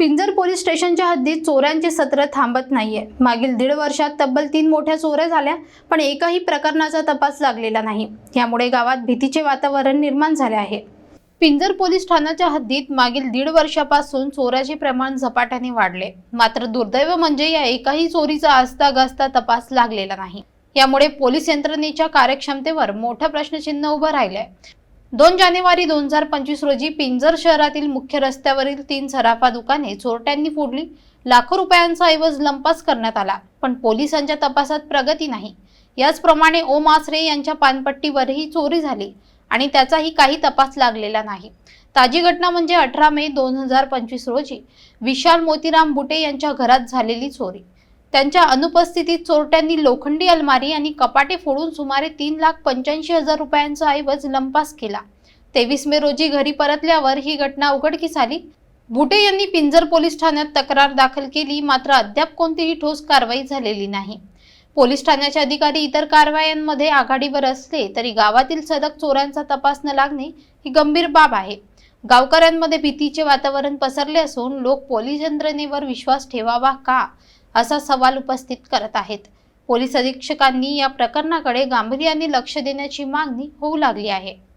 पिंजर police स्टेशनच्या हद्दीत चोऱ्यांचे सत्र थांबत नाहीये. मागील दीड वर्षात तब्बल तीन मोठ्या चोऱ्या झाल्या पण एकाही प्रकरणाचा तपास लागलेला नाही. यामुळे गावात भीतीचे वातावरण निर्माण झाले आहे. पिंजर पोलीस ठाण्याच्या हद्दीत मागील दीड वर्षापासून चोऱ्याचे प्रमाण झपाट्याने वाढले. मात्र दुर्दैव म्हणजे या एकाही चोरीचा आस्ता गास्ता तपास लागलेला नाही. यामुळे पोलीस यंत्रणेच्या कार्यक्षमतेवर मोठं प्रश्नचिन्ह उभं राहिलंय. दोन जानेवारी दोन हजार पंचवीस रोजी पिंजर शहरातील मुख्य रस्त्यावरील तीन सराफा दुकाने चोरट्यांनी फोडली. लाखो रुपयांचा ऐवज लंपास करण्यात आला पण पोलिसांच्या तपासात प्रगती नाही. याचप्रमाणे ओम आसरे यांच्या पानपट्टीवरही चोरी झाली आणि त्याचाही काही तपास लागलेला नाही. ताजी घटना म्हणजे अठरा मे दोन हजार पंचवीस रोजी. विशाल मोतीराम बुटे यांच्या घरात झालेली चोरी. त्यांच्या अनुपस्थितीत चोरट्यांनी लोखंडी अलमारी आणि कपाटे फोडून सुमारे तीन लाख पंच्याऐंशी हजार रुपयांचा ऐवज लंपास केला. तेवीस मे रोजी घरी परतल्यावर ही घटना उघडकीस आली. बुटे यांनी पिंजर पोलीस ठाण्यात तक्रार दाखल केली मात्र अद्याप कोणतीही ठोस कारवाई झालेली नाही. पोलीस ठाण्याचे अधिकारी इतर कारवायांमध्ये आघाडीवर असले तरी गावातील सदक चोरांचा तपास न लागणे ही गंभीर बाब आहे. गावकऱ्यांमध्ये भीतीचे वातावरण पसरले असून लोक पोलीस यंत्रणेवर विश्वास ठेवावा का? असा सवाल उपस्थित करत आहेत. पोलीस अधीक्षकांनी या प्रकरणाकडे गांभीर्याने लक्ष देण्याची मागणी होऊ लागली आहे.